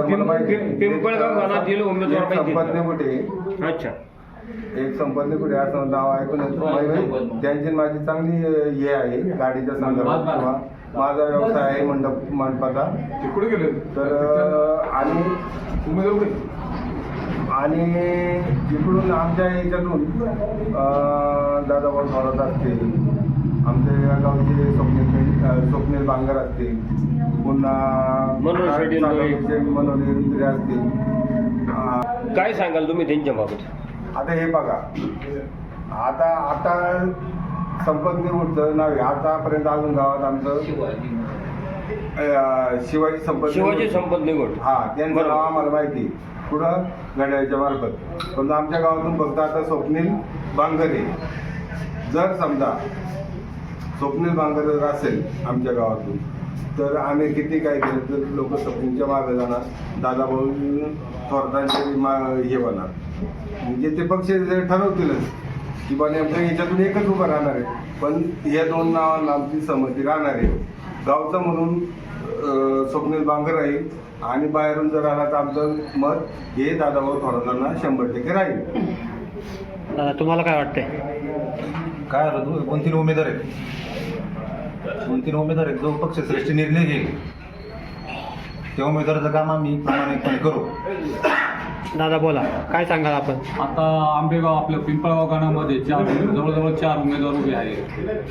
उमेदवार मला माहिती आहे. पिं- पिंपळगाव गावातील उमेदवार एक माहिती. कुठे? अच्छा. एक संपतने कुठे? असं नाव ऐकून येतं. माहिती- त्यांची माझी चांगली अं, हे आहे गाडीच्या संदर्भात. किंवा माझा व्यवसाय आहे मंडप मंडपाचा. ते कुठे गेले तर अं, आणि उमेदवार कुठे आणि इकडून आमच्या याच्यातून अं, दादाभाऊ थोरात असतील स्वप्नील बांगर असतील. पुन्हा इंदुरे असतील. काय सांगाल तुम्ही त्यांच्याबाबत? आता हे बघा. आता आता संपत निवडचं नाव. आतापर्यंत अजून गावात आमचं शिवाजी संपत शिवाजी संपत निवड हा त्यांचं. नाव आम्हाला माहिती. कुठं घड्याळच्या मार्फत. पण आमच्या गावातून फक्त आता स्वप्नील बांगरे जर समजा स्वप्नील बांगरे जर असेल आमच्या गावातून तर आम्ही किती काय केलं तर लोक स्वप्नीलच्या मागे जाणार दादाभाऊ थोरतांचे मा हे होणार. म्हणजे ते पक्ष ठरवतीलच की बा नेमकं याच्यातून एकच उभं राहणार आहे. पण या दोन नावांना आमची सहमती राहणार आहे. गावचं म्हणून स्वप्नील बांगर राहील आणि बाहेरून जर आला तर आमचं मत हे दादाभाऊ थोरातांना शंभर टक्के राहील. दादा तुम्हाला काय वाटतंय? काय आलं दोन तीन उमेदवार आहेत? दोन तीन उमेदवार आहेत. जो पक्षश्रेष्ठी निर्णय घेईल. त्या उमेदवाराचं काम आम्ही प्रामाणिकपणे करू. दादा बोला. काय सांगाल आपण? आता आंबेगाव आपल्या पिंपळगाव गाण्यामध्ये चार जवळजवळ चार उमेदवार उभे आहेत.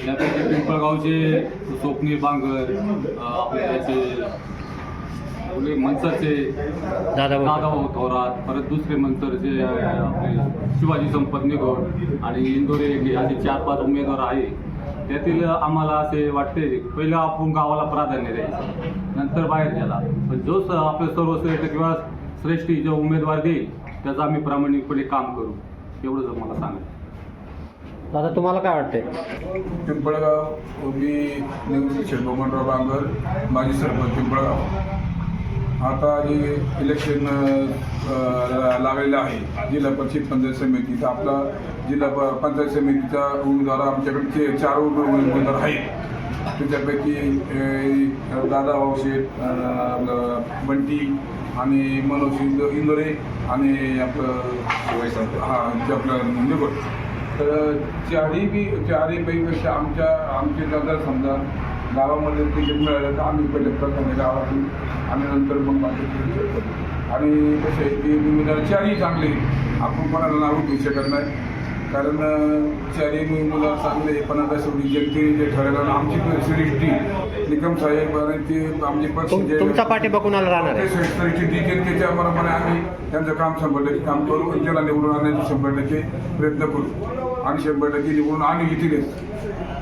त्यापैकी पिंपळगावचे स्वप्नील बांगर आपले याचे आपले मनसरचे दादा बोला. दादाभाऊ थोरात परत दुसरे मनसरचे अं, आपले शिवाजी संपत निगोड आणि इंदोरे हे असे चार पाच उमेदवार आहे त्यातील आम्हाला असे वाटते पहिलं आपण गावाला प्राधान्य द्यायचं नंतर बाहेर गेला. पण जो स- आपलं सर्वश्रेष्ठ किंवा श्रेष्ठी जो उमेदवार देईल त्याचं आम्ही प्रामाणिकपणे काम करू एवढंच मला सांगायचं दादा तुम्हाला काय वाटतंय? पिंपळगाव मी निवृत्त शेटबोमनराव बांगर माजी सरपंच पिंपळगाव. आता जे इलेक्शन लागलेलं आहे जिल्हा परिषद पंचायत समितीचा आपला जिल्हा प- पंचायत समितीचा उमेदवार आमच्याकडचे चार उमेदवार आहेत. त्याच्यापैकी दादा शेठ आपलं बंटी आणि मनोज इंद इंदोरे आणि आपलं हां जे आपलं निवड. तर चारही बी चारही पैकीपेक्षा आमच्या आमचे दादा समजा गावामध्ये तिकीट मिळालं तर आम्ही पहिले प्रथम गावातून आणि नंतर मग करू आणि कसं आहे की उमेदवार चारही चांगले. आपण कोणाला नाव घेऊ शकत नाही कारण चारही उमेदवार चांगले. पण आता शेवटी जनतेने जे ठरवलं आमची श्रेष्ठी निकम साहेब आणि ते आमचे पक्ष पाठिंबा कुणाला राहणार आहे ते श्रेष्ठी ती जनतेच्या प्रमाणे आम्ही त्यांचं काम शंभर टक्के काम करू आणि त्याला निवडून आणण्याचे शंभर टक्के प्रयत्न करू आणि शंभर टक्के निवडून आणि येतीलच